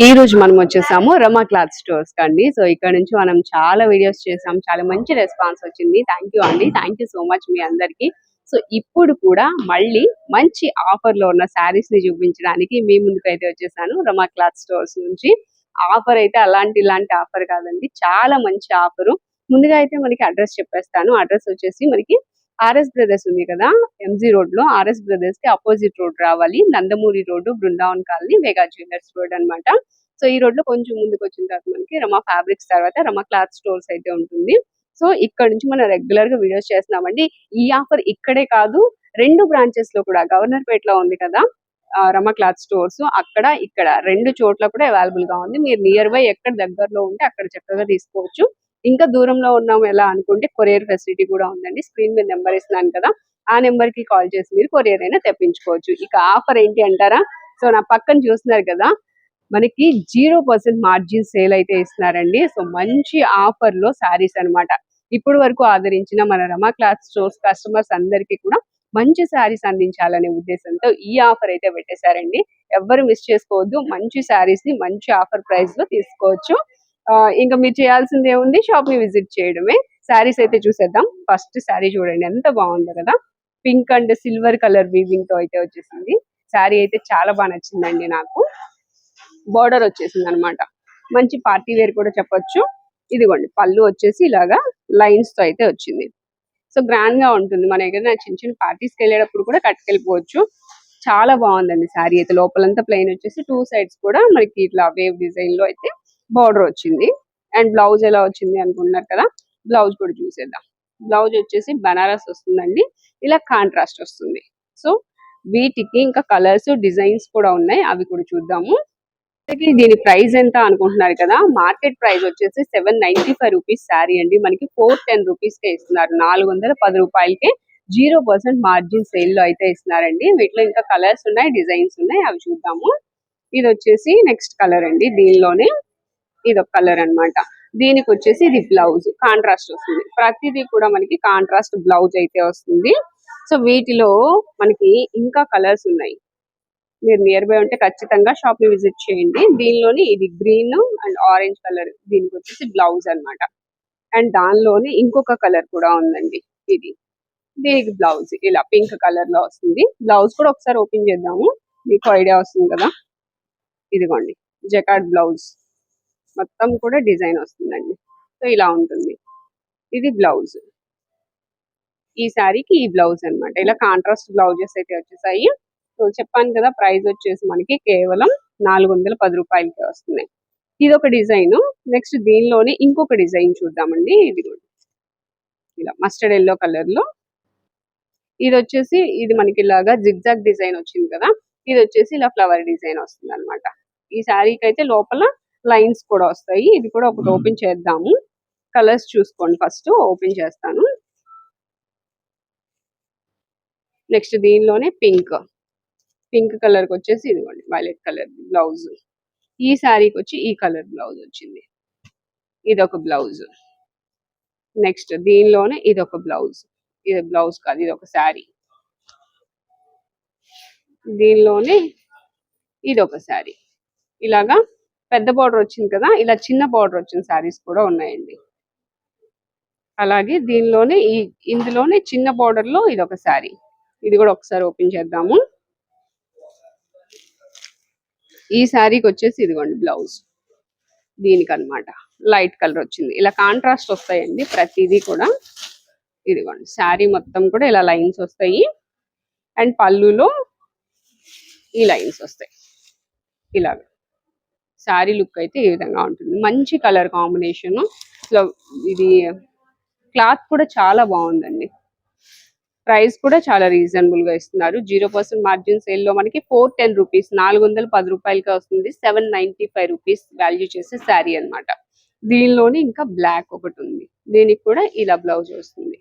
ఈ రోజు మనం వచ్చేసాము రమా క్లాత్ స్టోర్స్ కండి. సో ఇక్కడ నుంచి మనం చాలా వీడియోస్ చేసాం. చాలా మంచి రెస్పాన్స్ వచ్చింది. థ్యాంక్ యూ అండి. థ్యాంక్ యూ సో మచ్ మీ అందరికి. సో ఇప్పుడు కూడా మళ్ళీ మంచి ఆఫర్లో ఉన్న శారీస్ని చూపించడానికి మీ ముందుకు అయితే వచ్చేసాను రమా క్లాత్ స్టోర్స్ నుంచి. ఆఫర్ అయితే అలాంటి ఇలాంటి ఆఫర్ కాదండి. చాలా మంచి ఆఫర్. ముందుగా అయితే మనకి అడ్రస్ చెప్పేస్తాను. అడ్రస్ వచ్చేసి మనకి ఆర్ఎస్ బ్రదర్స్ ఉంది కదా ఎంజీ రోడ్లో ఆర్ఎస్ బ్రదర్స్కి అపోజిట్ రోడ్ రావాలి. Nandamuri road Brindavan colony Vega jewellers road అన్నమాట. సో ఈ రోడ్లో కొంచెం ముందుకు వచ్చిన తర్వాత మనకి రమా ఫ్యాబ్రిక్స్ తర్వాత రమా క్లాత్ స్టోర్స్ అయితే ఉంటుంది. సో ఇక్కడ నుంచి మనం రెగ్యులర్గా వీడియోస్ చేస్తున్నామండి. ఈ ఆఫర్ ఇక్కడే కాదు రెండు బ్రాంచెస్లో కూడా గవర్నర్ పేట్లో ఉంది కదా ఆ, క్లాత్ స్టోర్స్. అక్కడ ఇక్కడ రెండు చోట్ల కూడా అవైలబుల్గా ఉంది. మీరు నియర్ బై ఎక్కడ దగ్గరలో ఉంటే అక్కడ చక్కగా తీసుకోవచ్చు. ఇంకా దూరంలో ఉన్నాం ఎలా అనుకుంటే కొరియర్ ఫెసిలిటీ కూడా ఉందండి. స్క్రీన్ మీద నెంబర్ ఇస్తున్నాను కదా ఆ నెంబర్కి కాల్ చేసి మీరు కొరియర్ అయినా తెప్పించుకోవచ్చు. ఇక ఆఫర్ ఏంటి అంటారా? సో నా పక్కన చూస్తున్నారు కదా మనకి జీరో పర్సెంట్ మార్జిన్ సేల్ అయితే ఇస్తున్నారండి. సో మంచి ఆఫర్లో శారీస్ అన్నమాట. ఇప్పుడు వరకు ఆదరించిన మన రమా క్లాత్ స్టోర్స్ కస్టమర్స్ అందరికీ కూడా మంచి శారీస్ అందించాలనే ఉద్దేశంతో ఈ ఆఫర్ అయితే పెట్టేశారండి. ఎవ్వరు మిస్ చేసుకోవద్దు. మంచి శారీస్ని మంచి ఆఫర్ ప్రైస్లో తీసుకోవచ్చు. ఇంకా మీరు చేయాల్సింది ఏముంది? షాప్ని విజిట్ చేయడమే. శారీస్ అయితే చూసేద్దాం. ఫస్ట్ శారీ చూడండి ఎంత బాగుందో కదా. పింక్ అండ్ సిల్వర్ కలర్ వీవింగ్తో అయితే వచ్చేసింది. శారీ అయితే చాలా బాగా నచ్చిందండి నాకు. బార్డర్ వచ్చేసింది అనమాట మంచి పార్టీ వేర్ కూడా చెప్పొచ్చు. ఇదిగోండి పళ్ళు వచ్చేసి ఇలాగా లైన్స్తో అయితే వచ్చింది. సో గ్రాండ్గా ఉంటుంది. మన ఏదైనా చిన్న చిన్న పార్టీస్కి వెళ్ళేటప్పుడు కూడా కట్టుకెళ్ళిపోవచ్చు. చాలా బాగుందండి శారీ అయితే. లోపలంతా ప్లెయిన్ వచ్చేసి టూ సైడ్స్ కూడా మనకి ఇట్లా వేవ్ డిజైన్లో అయితే బార్డర్ వచ్చింది. అండ్ బ్లౌజ్ ఎలా వచ్చింది అనుకుంటున్నారు కదా? బ్లౌజ్ కూడా చూసేద్దాం. బ్లౌజ్ వచ్చేసి బనారస్ వస్తుందండి. ఇలా కాంట్రాస్ట్ వస్తుంది. సో వీటికి ఇంకా కలర్స్ డిజైన్స్ కూడా ఉన్నాయి. అవి కూడా చూద్దాము. దీని ప్రైస్ ఎంత అనుకుంటున్నారు కదా? మార్కెట్ ప్రైస్ వచ్చేసి seven ninety five rupees saree అండి. మనకి ఫోర్ టెన్ రూపీస్ కే ఇస్తున్నారు. నాలుగు వందల పది రూపాయలకే జీరో పర్సెంట్ మార్జిన్ సేల్లో అయితే ఇస్తున్నారండి. వీటిలో ఇంకా కలర్స్ ఉన్నాయి డిజైన్స్ ఉన్నాయి. అవి చూద్దాము. ఇది వచ్చేసి నెక్స్ట్ కలర్ అండి దీనిలోనే. ఇది ఒక కలర్ అన్నమాట. దీనికి వచ్చేసి ఇది బ్లౌజ్ కాంట్రాస్ట్ వస్తుంది. ప్రతిదీ కూడా మనకి కాంట్రాస్ట్ బ్లౌజ్ అయితే వస్తుంది. సో వీటిలో మనకి ఇంకా కలర్స్ ఉన్నాయి. మీరు నియర్ బై ఉంటే ఖచ్చితంగా షాప్ని విజిట్ చేయండి. దీనిలోని ఇది గ్రీన్ అండ్ ఆరెంజ్ కలర్ దీనికి వచ్చేసి బ్లౌజ్ అన్నమాట. అండ్ దానిలోని ఇంకొక కలర్ కూడా ఉందండి ఇది. దీనికి బ్లౌజ్ ఇలా పింక్ కలర్లో వస్తుంది. బ్లౌజ్ కూడా ఒకసారి ఓపెన్ చేద్దాము. మీకు ఐడియా వస్తుంది కదా? ఇదిగోండి. Jacquard blouse. మొత్తం కూడా డిజైన్ వస్తుందండి. సో ఇలా ఉంటుంది. ఇది బ్లౌజ్. ఈ శారీకి ఈ బ్లౌజ్ అన్నమాట. ఇలా కాంట్రాస్ట్ బ్లౌజెస్ అయితే వచ్చేసాయి. సో చెప్పాను కదా ప్రైస్ వచ్చేసి మనకి కేవలం నాలుగు వందల పది రూపాయలకి వస్తున్నాయి. ఇది ఒక డిజైన్. నెక్స్ట్ దీనిలోనే ఇంకొక డిజైన్ చూద్దామండి. ఇది కూడా. ఇలా మస్టర్డ్ ఎల్లో కలర్లో ఇది వచ్చేసి ఇది మనకి ఇలాగా జిగ్జాగ్ డిజైన్ వచ్చింది కదా. ఇది వచ్చేసి ఇలా ఫ్లవర్ డిజైన్ వస్తుంది అనమాట ఈ శారీకి అయితే లోపల లైన్స్ కూడా వస్తాయి. ఇది కూడా ఒకటి ఓపెన్ చేద్దాము. కలర్స్ చూసుకోండి ఫస్ట్. ఓపెన్ చేస్తాను. నెక్స్ట్ దీనిలోనే పింక్. పింక్ కలర్కి వచ్చేసి ఇదిగోండి వైలెట్ కలర్ బ్లౌజ్. ఈ శారీకి వచ్చి ఈ కలర్ బ్లౌజ్ వచ్చింది. ఇది ఒక బ్లౌజ్. నెక్స్ట్ దీనిలోనే ఇది ఒక బ్లౌజ్. ఇది బ్లౌజ్ కాదు ఇది ఒక శారీ. దీనిలోనే ఇది ఒక శారీ. ఇలాగా పెద్ద బార్డర్ వచ్చింది కదా ఇలా చిన్న బార్డర్ వచ్చిన శారీస్ కూడా ఉన్నాయండి. అలాగే దీనిలోనే ఈ ఇందులోనే చిన్న బార్డర్లో ఇది ఒక శారీ ఇది కూడా ఒకసారి ఓపెన్ చేద్దాము. ఈ శారీకి వచ్చేసి ఇదిగోండి బ్లౌజ్ దీనికి అన్నమాట లైట్ కలర్ వచ్చింది. ఇలా కాంట్రాస్ట్ వస్తాయండి ప్రతిదీ కూడా. ఇదిగోండి శారీ మొత్తం కూడా ఇలా లైన్స్ వస్తాయి. అండ్ పళ్ళులో ఈ లైన్స్ వస్తాయి. ఇలాగా. శారీ లుక్ అయితే ఈ విధంగా ఉంటుంది. మంచి కలర్ కాంబినేషన్. ఇది క్లాత్ కూడా చాలా బాగుందండి. ప్రైస్ కూడా చాలా రీజనబుల్గా ఇస్తున్నారు. జీరో పర్సెంట్ మార్జిన్ సేల్లో మనకి ఫోర్ టెన్ రూపీస్ నాలుగు వందల పది రూపాయలకి వస్తుంది. Seven ninety five rupees value చేసే శారీ అన్నమాట. దీనిలోనే ఇంకా బ్లాక్ ఒకటి ఉంది. దీనికి కూడా ఇలా బ్లౌజ్ వస్తుంది.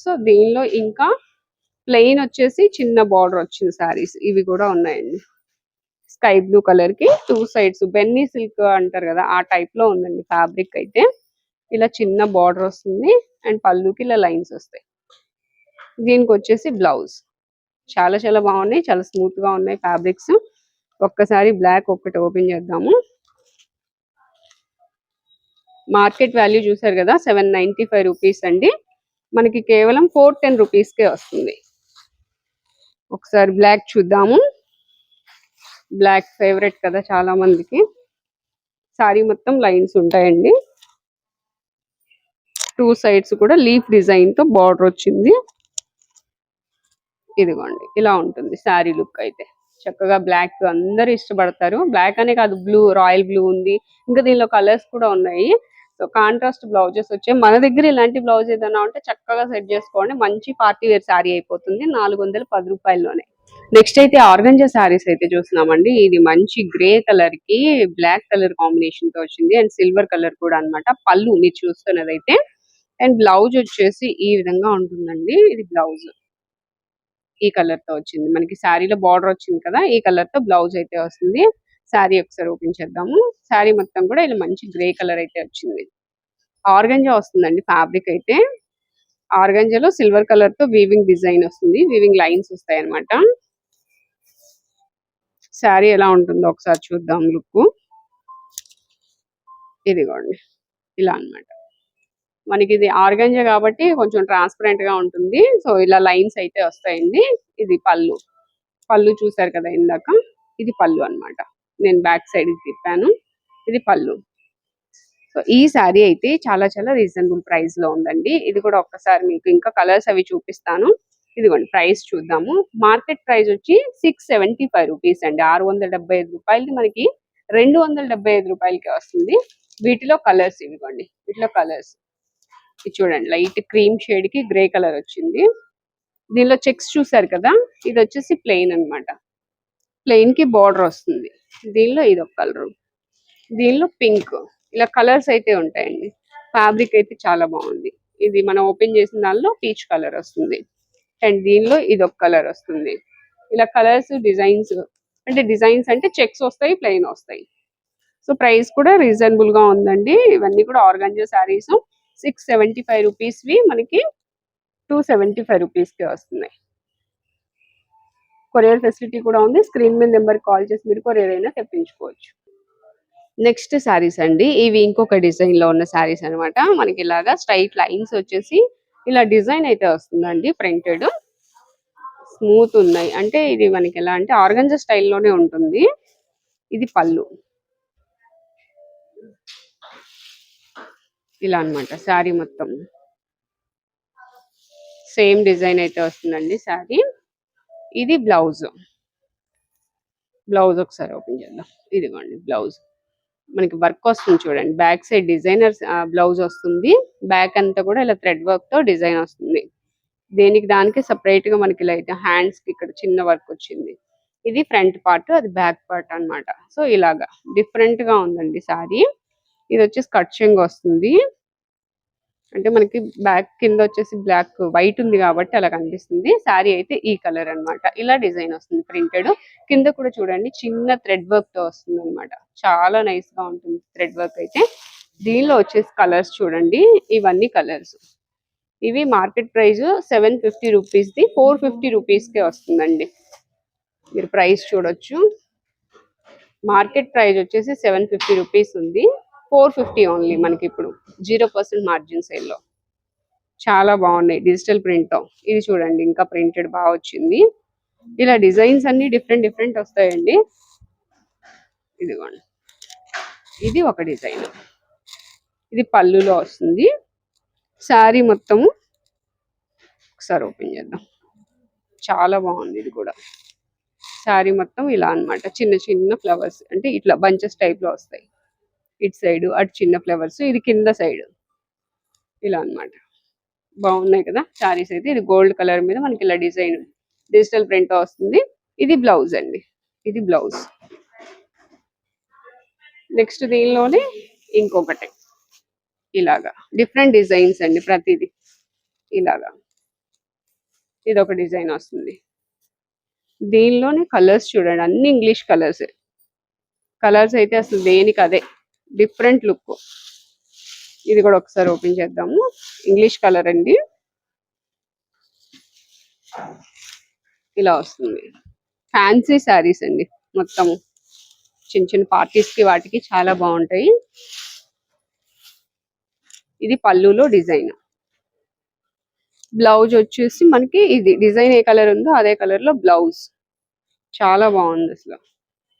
సో దీనిలో ఇంకా ప్లెయిన్ వచ్చేసి చిన్న బార్డర్ వచ్చిన శారీస్ ఇవి కూడా ఉన్నాయండి. స్కై బ్లూ కలర్కి టూ సైడ్స్. బెన్నీ సిల్క్ అంటారు కదా ఆ టైప్లో ఉందండి ఫ్యాబ్రిక్ అయితే. ఇలా చిన్న బార్డర్ వస్తుంది అండ్ పళ్ళుకి ఇలా లైన్స్ వస్తాయి. దీనికి వచ్చేసి బ్లౌజ్ చాలా చాలా బాగున్నాయి చాలా స్మూత్గా ఉన్నాయి ఫ్యాబ్రిక్స్ ఒక్కసారి బ్లాక్ ఒక్కటి ఓపెన్ చేద్దాము. మార్కెట్ వాల్యూ చూసారు కదా సెవెన్ నైన్టీ ఫైవ్ రూపీస్ అండి. మనకి కేవలం ఫోర్ టెన్ రూపీస్కే వస్తుంది. ఒకసారి బ్లాక్ చూద్దాము. బ్లాక్ ఫేవరెట్ కదా చాలా మందికి. సారీ మొత్తం లైన్స్ ఉంటాయండి. టూ సైడ్స్ కూడా లీఫ్ డిజైన్తో బార్డర్ వచ్చింది. ఇదిగోండి ఇలా ఉంటుంది శారీ లుక్ అయితే. చక్కగా బ్లాక్ అందరూ ఇష్టపడతారు. బ్లాక్ అనే కాదు బ్లూ రాయల్ బ్లూ ఉంది. ఇంకా దీనిలో కలర్స్ కూడా ఉన్నాయి. సో కాంట్రాస్ట్ బ్లౌజెస్ వచ్చాయి. మన దగ్గర ఇలాంటి బ్లౌజ్ ఏదైనా ఉంటే చక్కగా సెట్ చేసుకోండి. మంచి పార్టీ వేర్ శారీ అయిపోతుంది. నాలుగు వందల పది రూపాయల్లోనే. నెక్స్ట్ అయితే ఆర్గంజా శారీస్ అయితే చూస్తున్నామండి. ఇది మంచి గ్రే కలర్కి బ్లాక్ కలర్ కాంబినేషన్తో వచ్చింది. అండ్ సిల్వర్ కలర్ కూడా అన్నమాట. పళ్ళు మీరు చూస్తున్నదైతే. అండ్ బ్లౌజ్ వచ్చేసి ఈ విధంగా ఉంటుందండి. ఇది బ్లౌజ్. ఈ కలర్తో వచ్చింది. మనకి శారీలో బార్డర్ వచ్చింది కదా ఈ కలర్తో బ్లౌజ్ అయితే వస్తుంది. శారీ ఒకసారి ఓపెన్ చేద్దాము. శారీ మొత్తం కూడా ఇలా మంచి గ్రే కలర్ అయితే వచ్చింది. ఆర్గంజా వస్తుందండి ఫ్యాబ్రిక్ అయితే. ఆర్గంజాలో సిల్వర్ కలర్తో వీవింగ్ డిజైన్ వస్తుంది. వీవింగ్ లైన్స్ వస్తాయి అన్నమాట శారీ ఎలా ఉంటుందో ఒకసారి చూద్దాం లుక్. ఇదిగోండి. ఇలా అన్నమాట. మనకి ఇది ఆర్గంజా కాబట్టి కొంచెం ట్రాన్స్పరెంట్గా ఉంటుంది. సో ఇలా లైన్స్ అయితే వస్తాయండి. ఇది పళ్ళు. పళ్ళు చూసారు కదా ఇందాక? ఇది పళ్ళు అన్నమాట. నేను బ్యాక్ సైడ్ తిప్పాను. ఇది పళ్ళు. సో ఈ శారీ అయితే చాలా చాలా రీజనబుల్ ప్రైస్లో ఉందండి. ఇది కూడా ఒక్కసారి మీకు ఇంకా కలర్స్ అవి చూపిస్తాను. ఇదిగోండి ప్రైస్ చూద్దాము. మార్కెట్ ప్రైస్ వచ్చి సిక్స్ సెవెంటీ ఫైవ్ రూపీస్ అండి. ఆరు వందల డెబ్బై ఐదు రూపాయలది మనకి రెండు వందల డెబ్బై ఐదు రూపాయలకి వస్తుంది. వీటిలో కలర్స్ ఇవిగోండి. వీటిలో కలర్స్ ఇది చూడండి లైట్ క్రీమ్ షేడ్కి గ్రే కలర్ వచ్చింది. దీనిలో చెక్స్ చూసారు కదా? ఇది వచ్చేసి ప్లెయిన్ అన్నమాట. ప్లెయిన్కి బార్డర్ వస్తుంది. దీనిలో ఇది ఒక కలర్ దీనిలో పింక్ ఇలా కలర్స్ అయితే ఉంటాయండి. ఫ్యాబ్రిక్ అయితే చాలా బాగుంది. ఇది మనం ఓపెన్ చేసిన దానిలో పీచ్ కలర్ వస్తుంది. అండ్ దీనిలో ఇది ఒక కలర్ వస్తుంది. ఇలా కలర్స్ డిజైన్స్ అంటే డిజైన్స్ అంటే చెక్స్ వస్తాయి ప్లెయిన్ వస్తాయి. సో ప్రైస్ కూడా రీజనబుల్గా ఉందండి. ఇవన్నీ కూడా organza sarees. Six seventy five రూపీస్వి మనకి టూ సెవెంటీ ఫైవ్ రూపీస్కి వస్తున్నాయి. కొరియర్ ఫెసిలిటీ కూడా ఉంది. స్క్రీన్ మీద నెంబర్ కాల్ చేసి మీరు కొరియర్ అయినా తెప్పించుకోవచ్చు. నెక్స్ట్ శారీస్ అండి. ఇవి ఇంకొక డిజైన్లో ఉన్న శారీస్ అన్నమాట. మనకి ఇలాగా స్ట్రైట్ లైన్స్ వచ్చేసి ఇలా డిజైన్ అయితే వస్తుందండి ప్రింటెడ్. స్మూత్ ఉన్నాయి. అంటే ఇది మనకి ఎలా అంటే ఆర్గంజా స్టైల్లోనే ఉంటుంది. ఇది పళ్ళు. ఇలా అన్నమాట శారీ మొత్తం. సేమ్ డిజైన్ అయితే వస్తుందండి శారీ. ఇది బ్లౌజ్. బ్లౌజ్ ఒకసారి ఓపెన్ చేద్దాం. ఇదిగోండి బ్లౌజ్. మనకి వర్క్ వస్తుంది చూడండి. బ్యాక్ సైడ్ డిజైనర్ బ్లౌజ్ వస్తుంది. బ్యాక్ అంతా కూడా ఇలా థ్రెడ్ వర్క్తో డిజైన్ వస్తుంది. దేనికి దానికి సపరేట్గా మనకి ఇలా అయితే హ్యాండ్స్కి ఇక్కడ చిన్న వర్క్ వచ్చింది. ఇది ఫ్రంట్ పార్ట్ అది బ్యాక్ పార్ట్ అన్నమాట. సో ఇలాగా డిఫరెంట్గా ఉందండి సారీ. ఇది వచ్చేసి కట్ చెంగ్ వస్తుంది. అంటే మనకి బ్యాక్ కింద వచ్చేసి బ్లాక్ వైట్ ఉంది కాబట్టి అలా కనిపిస్తుంది. శారీ అయితే ఈ కలర్ అన్నమాట. ఇలా డిజైన్ వస్తుంది ప్రింటెడ్. కింద కూడా చూడండి చిన్న థ్రెడ్ వర్క్తో వస్తుంది అనమాట చాలా నైస్గా ఉంటుంది థ్రెడ్ వర్క్ అయితే. దీనిలో వచ్చేసి కలర్స్ చూడండి. ఇవన్నీ కలర్స్. ఇవి market price seven fifty rupees the. Four fifty రూపీస్కే వస్తుందండి. మీరు ప్రైస్ చూడొచ్చు. మార్కెట్ ప్రైస్ వచ్చేసి సెవెన్ ఫిఫ్టీ రూపీస్ ఉంది. ఫోర్ ఫిఫ్టీ ఓన్లీ మనకి ఇప్పుడు. జీరో పర్సెంట్ మార్జిన్ సేల్లో చాలా బాగున్నాయి. డిజిటల్ ప్రింట్తో ఇది చూడండి ఇంకా ప్రింటెడ్ బాగా వచ్చింది. ఇలా డిజైన్స్ అన్ని డిఫరెంట్ డిఫరెంట్ వస్తాయండి. ఇదిగోండి. ఇది ఒక డిజైన్. ఇది పళ్ళులో వస్తుంది. శారీ మొత్తము ఒకసారి ఓపెన్ చేద్దాం. చాలా బాగుంది ఇది కూడా. శారీ మొత్తం ఇలా అన్నమాట. చిన్న చిన్న ఫ్లవర్స్ అంటే ఇట్లా బంచెస్ టైప్లో వస్తాయి. ఇటు సైడ్ అటు చిన్న ఫ్లవర్స్ ఇది కింద సైడ్. ఇలా అన్నమాట. బాగున్నాయి కదా శారీస్ అయితే. ఇది గోల్డ్ కలర్ మీద మనకి ఇలా డిజైన్ డిజిటల్ ప్రింట్ వస్తుంది. ఇది బ్లౌజ్ అండి. ఇది బ్లౌజ్. నెక్స్ట్ దీనిలోనే ఇంకొకటి. ఇలాగా. డిఫరెంట్ డిజైన్స్ అండి ప్రతిదీ. ఇలాగా. ఇది ఒక డిజైన్ వస్తుంది. దీనిలోనే కలర్స్ చూడండి. అన్ని ఇంగ్లీష్ కలర్స్. కలర్స్ అయితే అసలు దేనికి అదే. Different look. ఇది కూడా ఒకసారి ఓపెన్ చేద్దాము. ఇంగ్లీష్ కలర్ అండి. ఇలా వస్తుంది. ఫ్యాన్సీ శారీస్ అండి. మొత్తం చిన్న చిన్న పార్టీస్కి వాటికి చాలా బాగుంటాయి. ఇది పళ్ళులో డిజైన్. బ్లౌజ్ వచ్చేసి మనకి ఇది డిజైన్ ఏ కలర్ ఉందో అదే కలర్లో బ్లౌజ్ చాలా బాగుంది అసలు.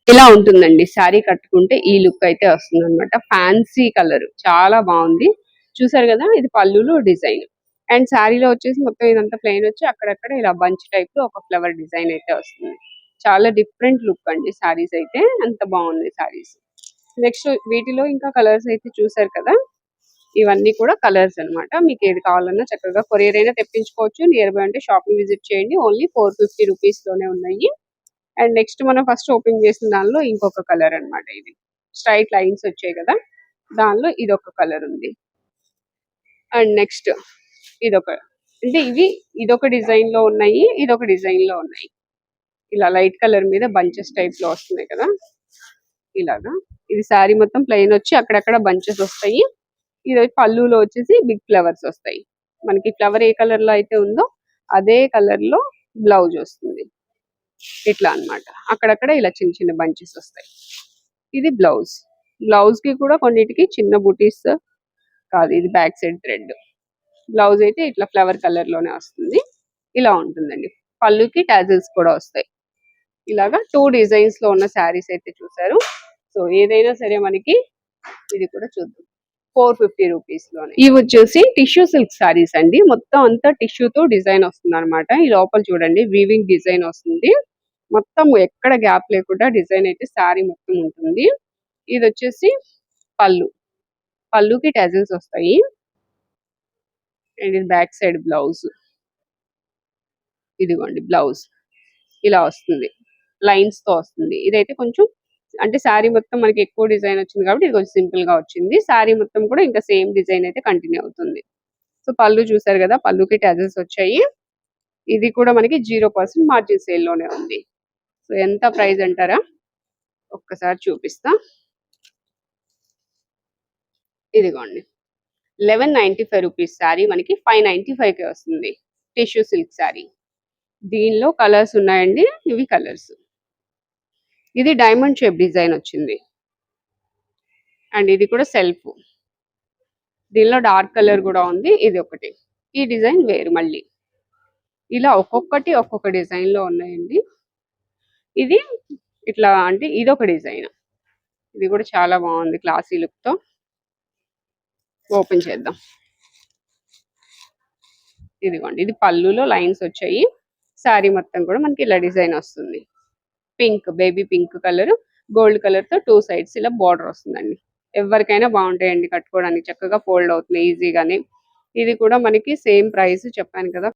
ఇలా ఉంటుందండి. శారీ కట్టుకుంటే ఈ లుక్ అయితే వస్తుంది అనమాట ఫ్యాన్సీ కలర్. చాలా బాగుంది. చూసారు కదా ఇది పళ్ళులో డిజైన్. అండ్ శారీలో వచ్చేసి మొత్తం ఇదంతా ప్లెయిన్ వచ్చి అక్కడక్కడ ఇలా బంచ్ టైప్లో ఒక ఫ్లవర్ డిజైన్ అయితే వస్తుంది. చాలా డిఫరెంట్ లుక్ అండి శారీస్ అయితే. అంత బాగుంది శారీస్. నెక్స్ట్ వీటిలో ఇంకా కలర్స్ అయితే చూసారు కదా ఇవన్నీ కూడా కలర్స్ అన్నమాట. మీకు ఏది కావాలన్నా చక్కగా కొరియర్ అయినా తెప్పించుకోవచ్చు. నియర్ బై అంటే షాప్ని విజిట్ చేయండి. ఓన్లీ ఫోర్ ఫిఫ్టీ రూపీస్లోనే ఉన్నాయి. అండ్ నెక్స్ట్ మనం ఫస్ట్ ఓపెన్ చేసిన దానిలో ఇంకొక కలర్ అన్నమాట ఇది. స్ట్రైట్ లైన్స్ వచ్చాయి కదా దానిలో ఇది ఒక కలర్ ఉంది. అండ్ నెక్స్ట్ ఇదొక అంటే ఇవి ఇదొక డిజైన్లో ఉన్నాయి ఇదొక డిజైన్లో ఉన్నాయి. ఇలా లైట్ కలర్ మీద బంచెస్ టైప్లో వస్తున్నాయి కదా ఇలాగా. ఇది శారీ మొత్తం ప్లెయిన్ వచ్చి అక్కడక్కడ బంచెస్ వస్తాయి. ఇది పళ్ళులో వచ్చేసి బిగ్ ఫ్లవర్స్ వస్తాయి. మనకి ఫ్లవర్ ఏ కలర్లో అయితే ఉందో అదే కలర్లో బ్లౌజ్ వస్తుంది. ఇట్లా అన్నమాట. అక్కడక్కడ ఇలా చిన్న చిన్న బంచెస్ వస్తాయి. ఇది బ్లౌజ్. బ్లౌజ్కి కూడా కొన్నిటికి చిన్న బుటీస్ కాదు ఇది బ్యాక్ సైడ్ థ్రెడ్. బ్లౌజ్ అయితే ఇట్లా ఫ్లవర్ కలర్లోనే వస్తుంది. ఇలా ఉంటుందండి. పళ్ళుకి టాజిల్స్ కూడా వస్తాయి. ఇలాగా టూ డిజైన్స్లో ఉన్న శారీస్ అయితే చూసారు సో ఏదైనా సరే మనకి ఇది కూడా చూద్దాం. ఫోర్ ఫిఫ్టీ రూపీస్లోనే. ఇవి వచ్చేసి టిష్యూ సిల్క్ శారీస్ అండి. మొత్తం అంతా టిష్యూ తో డిజైన్ వస్తుంది అనమాట ఈ లోపల చూడండి వీవింగ్ డిజైన్ వస్తుంది. మొత్తం ఎక్కడ గ్యాప్ లేకుండా డిజైన్ అయితే శారీ మొత్తం ఉంటుంది. ఇది వచ్చేసి పళ్ళు. పళ్ళుకి టెజల్స్ వస్తాయి. అండ్ ఇది బ్యాక్ సైడ్ బ్లౌజ్. ఇదిగోండి బ్లౌజ్. ఇలా వస్తుంది. లైన్స్తో వస్తుంది. ఇదైతే కొంచెం అంటే శారీ మొత్తం మనకి ఎక్కువ డిజైన్ వచ్చింది కాబట్టి ఇది కొంచెం సింపుల్గా వచ్చింది. శారీ మొత్తం కూడా ఇంకా సేమ్ డిజైన్ అయితే కంటిన్యూ అవుతుంది. సో పళ్ళు చూసారు కదా పళ్ళుకి టెజల్స్ వచ్చాయి. ఇది కూడా మనకి జీరో పర్సెంట్ మార్జిన్ సేల్లోనే ఉంది. ఎంత ప్రైస్ అంటారా? ఒక్కసారి చూపిస్తా. ఇదిగోండి. Eleven ninety five rupees saree మనకి ఫైవ్ నైన్టీ ఫైవ్కి వస్తుంది. Tissue silk saree. దీనిలో కలర్స్ ఉన్నాయండి. ఇవి కలర్స్. ఇది డైమండ్ షేప్ డిజైన్ వచ్చింది. అండ్ ఇది కూడా సెల్ఫ్. దీనిలో డార్క్ కలర్ కూడా ఉంది. ఇది ఒకటి. ఈ డిజైన్ వేరు మళ్ళీ. ఇలా ఒక్కొక్కటి ఒక్కొక్క డిజైన్లో ఉన్నాయండి. ఇది ఇట్లా అంటే ఇది ఒక డిజైన్. ఇది కూడా చాలా బాగుంది క్లాసీ లుక్తో ఓపెన్ చేద్దాం. ఇదిగోండి ఇది పళ్ళులో లైన్స్ వచ్చాయి. శారీ మొత్తం కూడా మనకి ఇలా డిజైన్ వస్తుంది. Pink baby pink colour gold కలర్తో టూ సైడ్స్ ఇలా బార్డర్ వస్తుందండి. ఎవరికైనా బాగుంటాయండి కట్టుకోవడానికి. చక్కగా ఫోల్డ్ అవుతుంది ఈజీగానే. ఇది కూడా మనకి సేమ్ ప్రైస్ చెప్పాను కదా.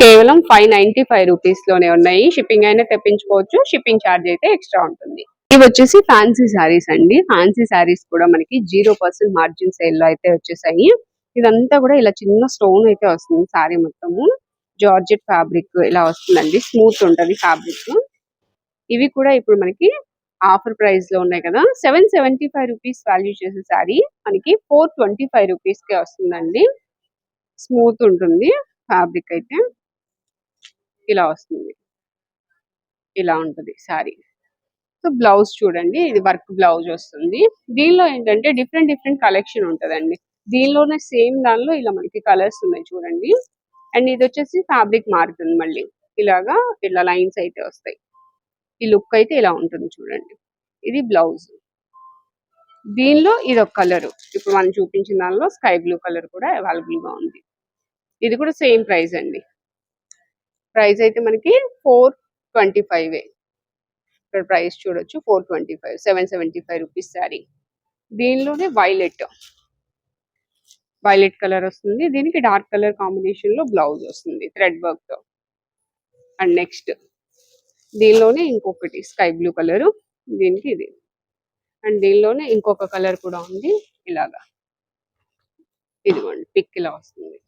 కేవలం ఫైవ్ నైన్టీ ఫైవ్ రూపీస్లోనే ఉన్నాయి. షిప్పింగ్ అయినా తెప్పించుకోవచ్చు. షిప్పింగ్ ఛార్జ్ అయితే ఎక్స్ట్రా ఉంటుంది. ఇవి వచ్చేసి ఫ్యాన్సీ శారీస్ అండి. ఫ్యాన్సీ శారీస్ కూడా మనకి జీరో పర్సెంట్ మార్జిన్ సేల్లో అయితే వచ్చేసాయి. ఇదంతా కూడా ఇలా చిన్న స్టోన్ అయితే వస్తుంది శారీ మొత్తము. జార్జెట్ ఫ్యాబ్రిక్ ఇలా వస్తుందండి. స్మూత్ ఉంటది ఫ్యాబ్రిక్. ఇవి కూడా ఇప్పుడు మనకి ఆఫర్ ప్రైస్లో ఉన్నాయి కదా. Seven seventy five rupees value చేసే శారీ మనకి ఫోర్ ట్వంటీ ఫైవ్ రూపీస్ కే వస్తుందండి. స్మూత్ ఉంటుంది. ఫ్యాబ్రిక్ అయితే ఇలా వస్తుంది. ఇలా ఉంటుంది శారీ. సో బ్లౌజ్ చూడండి. ఇది వర్క్ బ్లౌజ్ వస్తుంది. దీనిలో ఏంటంటే డిఫరెంట్ డిఫరెంట్ కలెక్షన్ ఉంటుందండి. దీనిలోనే సేమ్ దానిలో ఇలా మనకి కలర్స్ ఉన్నాయి చూడండి. అండ్ ఇది వచ్చేసి ఫ్యాబ్రిక్ మారుతుంది మళ్ళీ. ఇలాగా ఇలా లైన్స్ అయితే వస్తాయి. ఈ లుక్ అయితే ఇలా ఉంటుంది చూడండి. ఇది బ్లౌజ్. దీనిలో ఇది ఒక కలర్. ఇప్పుడు మనం చూపించిన దానిలో స్కై బ్లూ కలర్ కూడా అవైలబుల్గా ఉంది. ఇది కూడా సేమ్ ప్రైస్ అండి. ప్రైస్ అయితే మనకి ఫోర్ ట్వంటీ ఫైవ్ ఇక్కడ ప్రైస్ చూడొచ్చు four twenty five seven seventy five rupees saree. దీనిలోనే వైలెట్. వైలెట్ కలర్ వస్తుంది. దీనికి డార్క్ కలర్ కాంబినేషన్లో బ్లౌజ్ వస్తుంది థ్రెడ్ వర్క్తో. అండ్ నెక్స్ట్ దీనిలోనే ఇంకొకటి స్కై బ్లూ కలర్ దీనికి ఇది. అండ్ దీనిలోనే ఇంకొక కలర్ కూడా ఉంది ఇలాగా. ఇదిగోండి పిక్ ఇలా వస్తుంది.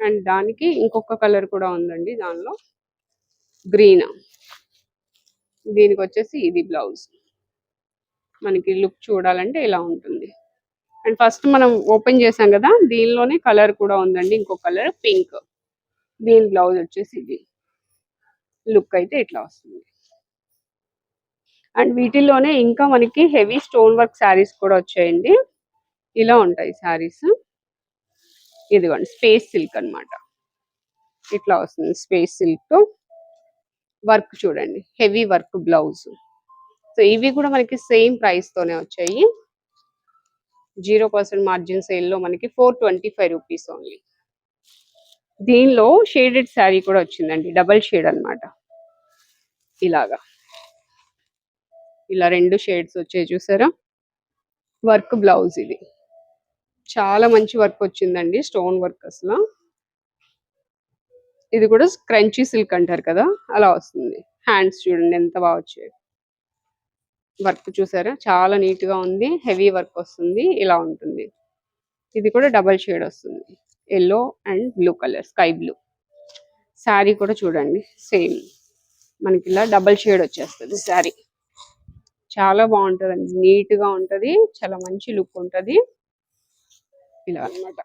అండ్ దానికి ఇంకొక కలర్ కూడా ఉందండి దానిలో. గ్రీన్. దీనికి వచ్చేసి ఇది బ్లౌజ్. మనకి లుక్ చూడాలంటే ఇలా ఉంటుంది. అండ్ ఫస్ట్ మనం ఓపెన్ చేసాం కదా దీనిలోనే కలర్ కూడా ఉందండి. ఇంకో కలర్ పింక్. దీని బ్లౌజ్ వచ్చేసి ఇది. లుక్ అయితే ఇట్లా వస్తుంది. అండ్ వీటిల్లోనే ఇంకా మనకి హెవీ స్టోన్ వర్క్ శారీస్ కూడా వచ్చాయండి. ఇలా ఉంటాయి శారీస్. ఇదిగోండి స్పేస్ సిల్క్ అన్నమాట. ఇట్లా వస్తుంది స్పేస్ సిల్క్ వర్క్ చూడండి హెవీ వర్క్ బ్లౌజ్ సో ఇవి కూడా మనకి సేమ్ ప్రైస్ తోనే వచ్చాయి. జీరో పర్సెంట్ మార్జిన్ సేల్లో మనకి four twenty five rupees only దీనిలో షేడెడ్ శారీ కూడా వచ్చిందండి డబల్ షేడ్ అన్నమాట. ఇలాగా. ఇలా రెండు షేడ్స్ వచ్చాయి చూసారా? వర్క్ బ్లౌజ్ ఇది. చాలా మంచి వర్క్ వచ్చిందండి స్టోన్ వర్క్ అసలు. ఇది కూడా క్రంచీ సిల్క్ అంటారు కదా అలా వస్తుంది. హ్యాండ్స్ చూడండి ఎంత బాగా వచ్చాయి. వర్క్ చూసారా? చాలా నీట్గా ఉంది హెవీ వర్క్ వస్తుంది ఇలా ఉంటుంది. ఇది కూడా డబల్ షేడ్ వస్తుంది yellow and blue colour sky blue. Saree కూడా చూడండి సేమ్. మనకి ఇలా డబల్ షేడ్ వచ్చేస్తుంది శారీ. చాలా బాగుంటుంది నీట్గా ఉంటది చాలా మంచి లుక్ ఉంటది. ఇలా అనమాట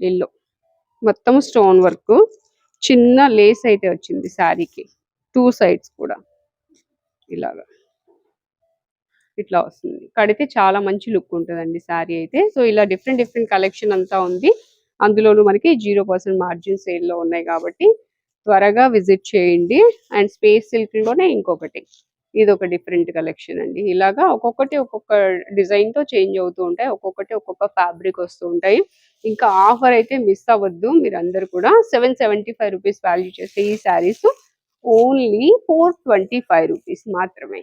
ఎల్లో మొత్తం స్టోన్ వర్క్ చిన్న లేస్ అయితే వచ్చింది శారీకి. టూ సైడ్స్ కూడా. ఇలాగా. ఇట్లా వస్తుంది. కడితే చాలా మంచి లుక్ ఉంటుందండి శారీ అయితే. సో ఇలా డిఫరెంట్ డిఫరెంట్ కలెక్షన్ అంతా ఉంది. అందులోనూ మనకి జీరో పర్సెంట్ మార్జిన్ సేల్లో ఉన్నాయి కాబట్టి త్వరగా విజిట్ చేయండి. అండ్ స్పేస్ సిల్క్లోనే ఇంకొకటి. ఇది ఒక డిఫరెంట్ కలెక్షన్ అండి. ఇలాగా ఒక్కొక్కటి ఒక్కొక్క డిజైన్తో చేంజ్ అవుతూ ఉంటాయి. ఒక్కొక్కటి ఒక్కొక్క ఫ్యాబ్రిక్ వస్తూ ఉంటాయి. ఇంకా ఆఫర్ అయితే మిస్ అవ్వద్దు. మీరు అందరు కూడా seven seventy five rupees value చేసే ఈ sarees only four twenty five rupees మాత్రమే.